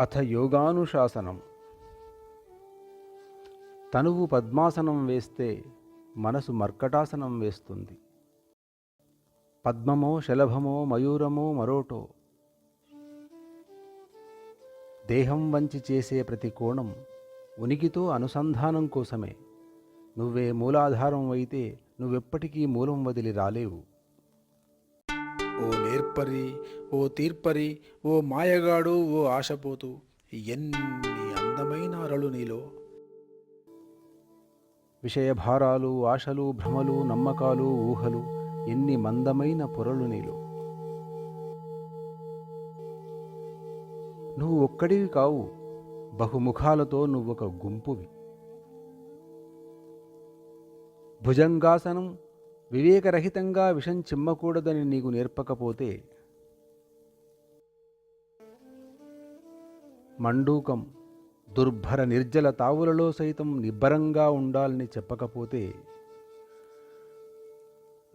అథ యోగానుశాసనం. తనువు పద్మాసనం వేస్తే మనసు మర్కటాసనం వేస్తుంది. పద్మమో శలభమో మయూరమో మరోటో. దేహం వంచి చేసే ప్రతి కోణం ఉనికితో అనుసంధానం కోసమే. నువ్వే మూలాధారం అయితే నువ్వెప్పటికీ మూలం వదిలి రాలేవు. ఓ నేర్పరి ఓ తీర్పరి ఓ మాయగాడు ఓ ఆశపోతూ ఎన్ని అందమైన అరలు నీలో. విషయభారాలు ఆశలు భ్రమలు నమ్మకాలు ఊహలు ఎన్ని మందమైన పొరలు నీలో. నువ్వు ఒక్కడివి కావు బహుముఖాలతో నువ్వొక గుంపువి. భుజంగాసనం వివేకరహితంగా విషం చిమ్మకూడదని నీకు నేర్పకపోతే మండూకం దుర్భర నిర్జల తావులలో సైతం నిబ్బరంగా ఉండాలని చెప్పకపోతే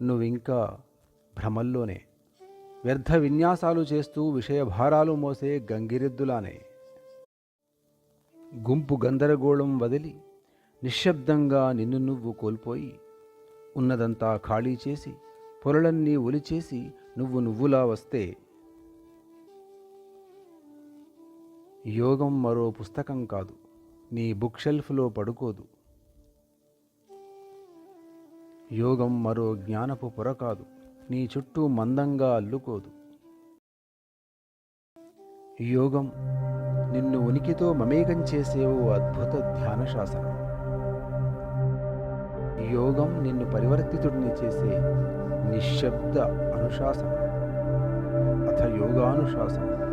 నువ్వింకా భ్రమల్లోనే. వ్యర్థ విన్యాసాలు చేస్తూ విషయభారాలు మోసే గంగిరెద్దులానే. గుంపు గందరగోళం వదిలి నిశ్శబ్దంగా నిన్ను నువ్వు కోల్పోయి ఉన్నదంతా ఖాళీ చేసి పొరలన్నీ ఒలిచేసి నువ్వు నువ్వులా వస్తే యోగం మరో పుస్తకం కాదు. నీ బుక్ షెల్ఫ్లో పడుకోదు. యోగం మరో జ్ఞానపు పొర కాదు. నీ చుట్టూ మందంగా అల్లుకోదు. యోగం నిన్ను ఉనికితో మమేకం చేసే ఓ అద్భుత ధ్యాన శాసనం యోగం నిన్ను పరివర్తితుడిని చేసే నిశ్శబ్ద అనుశాసనం. అథ యోగానుశాసనం.